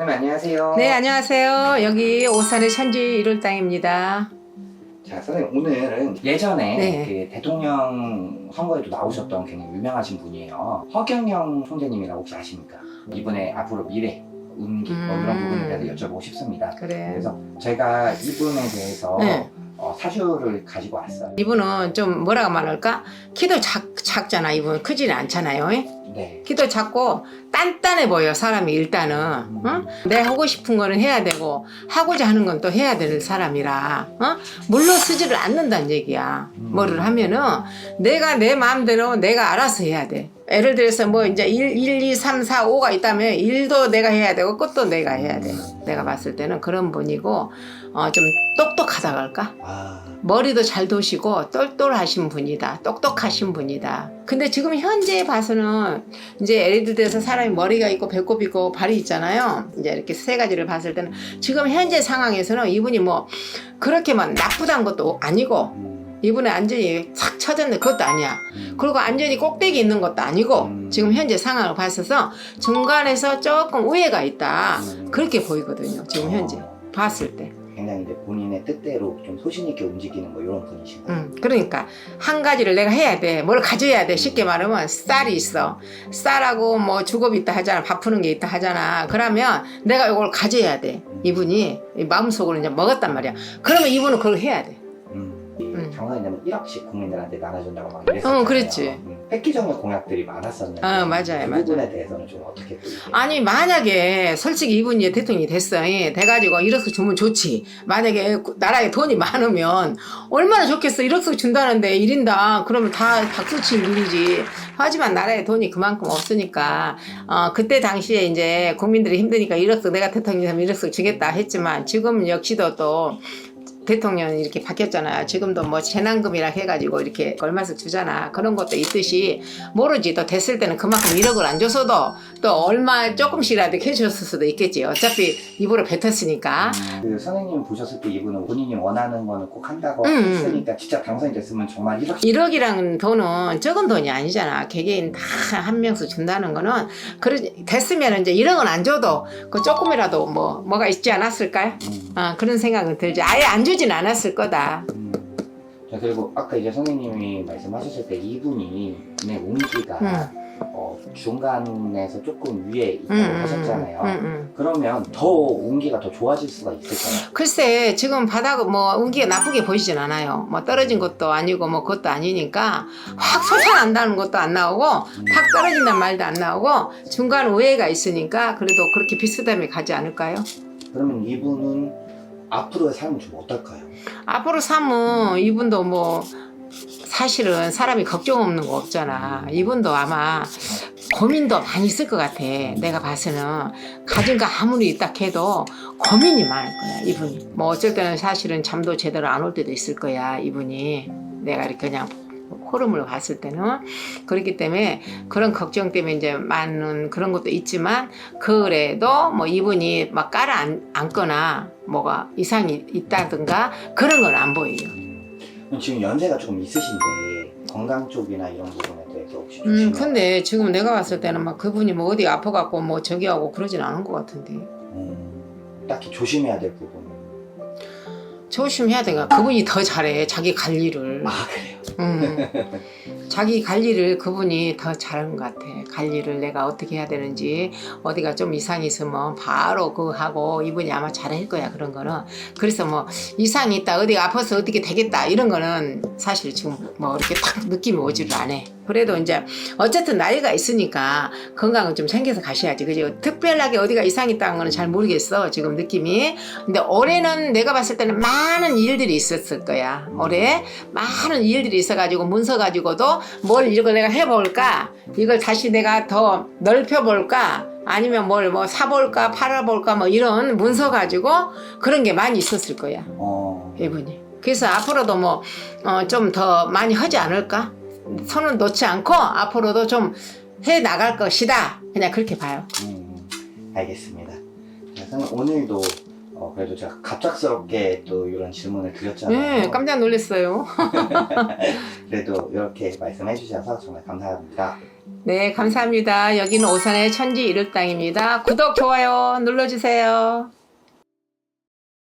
안녕하세요. 여기 오산의 천지 일월당입니다. 자, 선생님 오늘은 예전에 네. 그 대통령 선거에도 나오셨던 굉장히 유명하신 분이에요. 허경영 총재님이라고 혹시 아십니까? 이분의 앞으로 미래, 운기 뭐 이런 음. 부분에 대해서 여쭤보고 싶습니다. 그래. 그래서 제가 이분에 대해서 네. 어, 사주를 가지고 왔어요. 이분은 좀 뭐라고 말할까? 키도 작, 작잖아. 이분 크지는 않잖아요. 예? 네. 키도 작고 단단해 보여 사람이 일단은 응? 내가 하고 싶은 거는 해야 되고 하고자 하는 건 또 해야 되는 사람이라 어? 물러서지를 않는다는 얘기야 음. 뭐를 하면은 내가 내 마음대로 내가 알아서 해야 돼 예를 들어서 뭐 이제 1, 1 2, 3, 4, 5가 있다면 1도 내가 해야 되고 끝도 내가 해야 돼 내가 봤을 때는 그런 분이고 어, 좀 똑똑하다 할까 아, 머리도 잘 도시고 똘똘하신 분이다. 똑똑하신 분이다. 근데 지금 현재 봐서는 이제 예를 들어서 사람이 머리가 있고 배꼽 있고 발이 있잖아요. 이제 이렇게 세 가지를 봤을 때는 지금 현재 상황에서는 이분이 뭐 그렇게 막 나쁘다는 것도 아니고 음, 이분의 안전이 착 쳐졌는데 그것도 아니야. 음. 그리고 안전이 꼭대기 있는 것도 아니고 음. 지금 현재 상황을 봤어서 중간에서 조금 우회가 있다. 음. 그렇게 보이거든요. 지금 현재 어, 봤을 때. 굉장히 이제 본인의 뜻대로 좀 소신 있게 움직이는 뭐 이런 분이신가요? 응, 그러니까 한 가지를 내가 해야 돼. 뭘 가져야 돼. 쉽게 말하면 쌀이 있어. 쌀하고 뭐 주걱이 있다 하잖아. 밥 푸는 게 있다 하잖아. 그러면 내가 이걸 가져야 돼. 이분이 이 마음속으로 이제 먹었단 말이야. 그러면 이분은 그걸 해야 돼. 되면 1억씩 국민들한테 나눠준다고 막 이랬었잖아요. 어, 그랬지. 음, 획기적인 공약들이 많았었는데 어, 맞아요, 그. 부분에 대해서는 좀 어떻게 또 이렇게 아니 만약에 솔직히 이분이 이제 대통령이 됐어. 예, 돼가지고 1억씩 주면 좋지. 만약에 나라에 돈이 많으면 얼마나 좋겠어. 1억씩 준다는데 1인당 그러면 다 박수 칠 일이지. 하지만 나라에 돈이 그만큼 없으니까 어, 그때 당시에 이제 국민들이 힘드니까 1억씩 내가 대통령이 되면 1억씩 주겠다 했지만 지금 역시도 또 대통령이 이렇게 바뀌었잖아요. 지금도 뭐 재난금이라 해가지고 이렇게 얼마씩 주잖아. 그런 것도 있듯이 모르지. 또 됐을 때는 그만큼 1억을 안 줘서도 또 얼마 조금씩이라도 해줬을 수도 있겠지. 어차피 입으로 뱉었으니까. 그 선생님 보셨을 때 이분은 본인이 원하는 거는 꼭 한다고 음, 음. 했으니까 진짜 당선이 됐으면 정말 1억 1억이라는 돈은 적은 돈이 아니잖아. 개개인 다 한 명씩 준다는 거는 그래 됐으면 이제 1억은 안 줘도 그 조금이라도 뭐 뭐가 있지 않았을까요? 음. 아, 그런 생각은 들지. 아예 안 주진 않았을 거다. 음. 자 그리고 아까 이제 선생님이 말씀하셨을 때 이분이 내 운기가 음. 어, 중간에서 조금 위에 있다고 음, 음, 하셨잖아요. 음, 음. 그러면 더 운기가 더 좋아질 수가 있을까요? 글쎄 지금 바닥 뭐 운기가 나쁘게 보이진 않아요. 뭐 떨어진 것도 아니고 뭐 그것도 아니니까 확 솟아난다는 것도 안 나오고 팍 떨어진단 말도 안 나오고 중간 우회가 있으니까 그래도 그렇게 비슷함에 가지 않을까요? 그러면 이분은 앞으로의 삶은 좀 어떨까요? 앞으로 삶은 이분도 뭐 사실은 사람이 걱정 없는 거 없잖아. 이분도 아마 고민도 많이 있을 것 같아. 내가 봐서는 가진 거 아무리 있다 해도 고민이 많을 거야. 이분이. 뭐 어쩔 때는 사실은 잠도 제대로 안 올 때도 있을 거야. 이분이 내가 이렇게 그냥 흐름을 봤을 때는 그렇기 때문에 그런 걱정 때문에 이제 많은 그런 것도 있지만 그래도 뭐 이분이 막 깔아 앉- 앉거나 뭐가 이상이 있다든가 그런 건 안 보여요. 그럼 지금 연세가 조금 있으신데 건강 쪽이나 이런 부분에 대해서 혹시 음, 근데 지금 내가 봤을 때는 막 그분이 뭐 어디 아파갖고 뭐 저기 하고 그러진 않은 것 같은데. 음, 딱히 조심해야 될 부분. 조심해야 되가 그분이 더 잘해 자기 관리를. 아 그래요. 음. 자기 관리를 그분이 더 잘하는 것 같아. 관리를 내가 어떻게 해야 되는지 어디가 좀 이상이 있으면 바로 그거 하고 이분이 아마 잘할 거야 그런 거는. 그래서 뭐 이상이 있다 어디가 아파서 어떻게 되겠다 이런 거는 사실 지금 뭐 이렇게 딱 느낌이 오지를 않아. 그래도 이제 어쨌든 나이가 있으니까 건강은 좀 챙겨서 가셔야지. 그죠? 특별하게 어디가 이상이 있다는 거는 잘 모르겠어. 지금 느낌이. 근데 올해는 내가 봤을 때는 많은 일들이 있었을 거야. 올해 많은 일들이 있어가지고 문서 가지고도 뭘 이걸 내가 해볼까? 이걸 다시 내가 더 넓혀볼까? 아니면 뭘 뭐 사볼까, 팔아볼까, 뭐 이런 문서 가지고 그런 게 많이 있었을 거야. 어, 이분이. 그래서 앞으로도 뭐, 어, 좀더 많이 하지 않을까? 손을 놓지 않고 앞으로도 좀 해 나갈 것이다. 그냥 그렇게 봐요. 음, 알겠습니다. 자, 선생님 오늘도 어, 그래도 제가 갑작스럽게 또 이런 질문을 드렸잖아요. 네, 깜짝 놀랐어요. 그래도 이렇게 말씀해 주셔서 정말 감사합니다. 네, 감사합니다. 여기는 오산의 천지 이륙당입니다. 구독, 좋아요 눌러주세요.